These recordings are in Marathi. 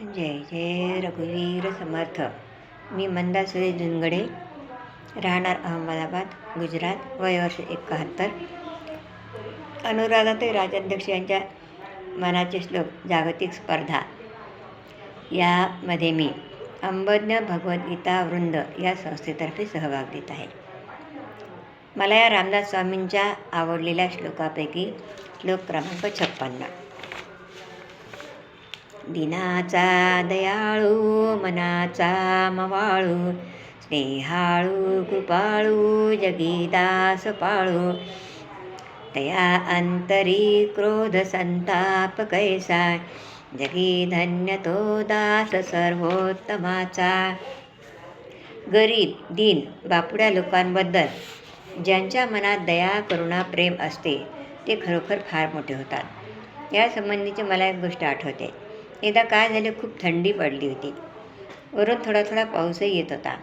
जय जय रघुवीर समर्थ. मी मंदा सुरेश जुनगडे राहणार अहमदाबाद गुजरात वय वर्ष एकाहत्तर. ते राजाध्यक्ष यांच्या मनाचे श्लोक जागतिक स्पर्धा. यामध्ये मी अंबज्ञ भगवद्गीता वृंद या संस्थेतर्फे सहभाग देत आहे. मला या रामदास स्वामींच्या आवडलेल्या श्लोकापैकी श्लोक क्रमांक छप्पन्न. दिनाचा दयाळू मनाचा मवाळू स्नेहाळू कृपाळू जगीदास पाळू तया अंतरी क्रोध संताप कैसा जगी धन्य तो दास सर्वोत्तमाचा. गरीब दीन बापुड्या लोकांबद्दल ज्यांच्या मनात दया करुणा प्रेम असते ते खरोखर फार मोठे होतात. यासंबंधीची मला एक गोष्ट आठवते. एकदा काय झाले खूप थंडी पडली होती. वरून थोडा थोडा पाऊसही येत होता.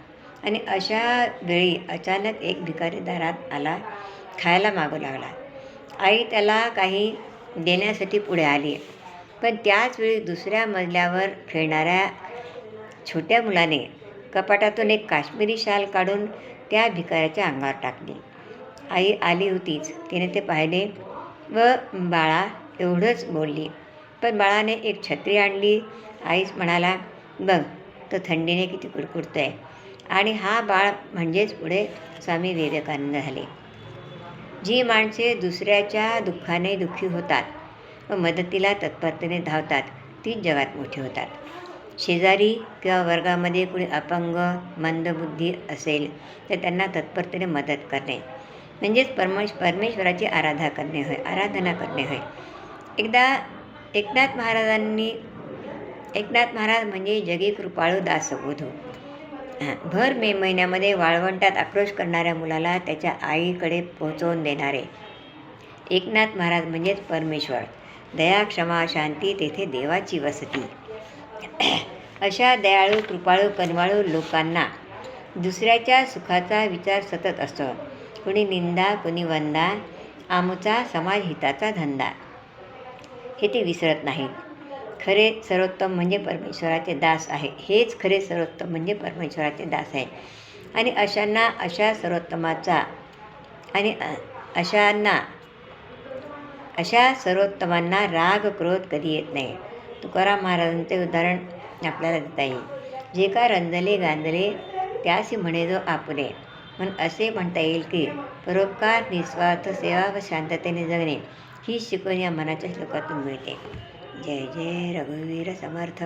आणि अशा वेळी अचानक एक भिकारी दारात आला खायला मागू लागला. आई त्याला काही देण्यासाठी पुढे आली. पण त्याच वेळी दुसऱ्या मजल्यावर खेळणाऱ्या छोट्या मुलाने कपाटातून एक काश्मीरी शाल काढून त्या भिकाऱ्याच्या अंगावर टाकली. आई आली होतीच. तिने ते पाहिले व बाळा एवढंच बोलली. पण बाळाने एक छत्री आणली. आईच म्हणाला बघ तो थंडीने किती कुडकुडतो आहे आणि हा बाळ म्हणजेच पुढे स्वामी विवेकानंद झाले. जी माणसे दुसऱ्याच्या दुःखाने दुःखी होतात व मदतीला तत्परतेने धावतात तीच जगात मोठी होतात. शेजारी किंवा वर्गामध्ये कुणी अपंग मंदबुद्धी असेल तर त्यांना तत्परतेने मदत करणे. म्हणजेच परमेश परमेश्वराची आराधना करणे होय आराधना करणे होय. एकदा एकनाथ महाराजांनी एकनाथ महाराज म्हणजे जगी कृपाळू दासबोधो भर मे महिन्यामध्ये वाळवंटात आक्रोश करणाऱ्या मुलाला त्याच्या आईकडे पोहोचवून देणारे. एकनाथ महाराज म्हणजेच परमेश्वर. दया क्षमा शांती तेथे देवाची वसती. अशा दयाळू कृपाळू कनवाळू लोकांना दुसऱ्याच्या सुखाचा विचार सतत असतो. कुणी निंदा कुणी वंदा आमचा समाजहिताचा धंदा. हे ते विसरत नाहीत. खरे सर्वोत्तम म्हणजे परमेश्वराचे दास आहे. हेच खरे सर्वोत्तम म्हणजे परमेश्वराचे दास आहे. आणि अशांना अशा सर्वोत्तमाचा आणि अशांना अशा सर्वोत्तमांना राग क्रोध कधी येत नाही. तुकाराम महाराजांचे उदाहरण आपल्याला देता येईल. जे का रंजले गांजले त्यासी म्हणे जो आपले. म्हणून असे म्हणता येईल की परोपकार निस्वार्थ सेवा व शांततेने जगणे ही शिकवण या मनाच्या श्लोकातून मिळते. जय जय रघुवीर समर्थ.